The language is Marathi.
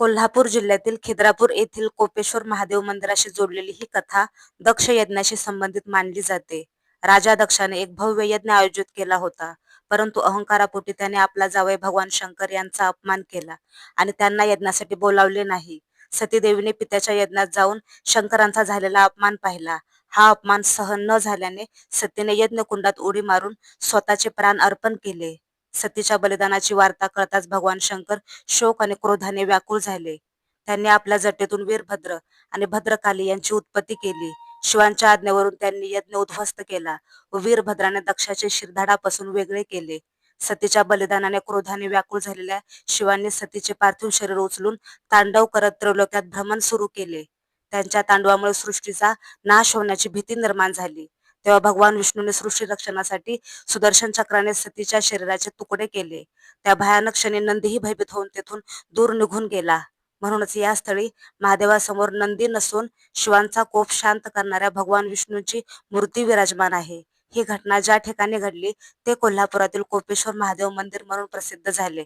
कोल्हापूर जिल्ह्यातील खिद्रापूर येथील कोपेश्वर महादेव मंदिराशी जोडलेली ही कथा दक्ष यज्ञाशी संबंधित मानली जाते. राजा दक्षाने एक भव्य यज्ञ आयोजित केला होता. परंतु अहंकारापोटी त्याने आपला जावई भगवान शंकर यांचा अपमान केला आणि त्यांना यज्ञासाठी बोलावले नाही. सतीदेवीने पित्याच्या यज्ञात जाऊन शंकरांचा झालेला अपमान पाहिला. हा अपमान सहन न झाल्याने सतीने यज्ञकुंडात उडी मारून स्वतःचे प्राण अर्पण केले. सतीच्या बलिदानाची वार्ता कळताच भगवान शंकर शोक आणि क्रोधाने व्याकुळ झाले. त्यांनी आपल्या जटेतून वीरभद्र आणि भद्रकाली यांची उत्पत्ती केली. शिवांच्या आज्ञेवरून त्यांनी यज्ञ उद्ध्वस्त केला व वीरभद्राने दक्षाचे शिरधाडापासून वेगळे केले. सतीच्या बलिदानाने क्रोधाने व्याकुळ झालेल्या शिवांनी सतीचे पार्थिव शरीर उचलून तांडव करत त्रैलोक्यात भ्रमण सुरू केले. त्यांच्या तांडवामुळे सृष्टीचा नाश होण्याची भीती निर्माण झाली. तेव्हा भगवान विष्णूने सृष्टी रक्षणासाठी सुदर्शन चक्राने सतीच्या शरीराचे तुकडे केले. त्या भयानक क्षणी नंदीही भयभीत होऊन तेथून दूर निघून गेला. म्हणूनच या स्थळी महादेवासमोर नंदी नसून शिवांचा कोप शांत करणाऱ्या भगवान विष्णूंची मूर्ती विराजमान आहे. ही घटना ज्या ठिकाणी घडली ते कोल्हापुरातील कोपेश्वर महादेव मंदिर म्हणून प्रसिद्ध झाले.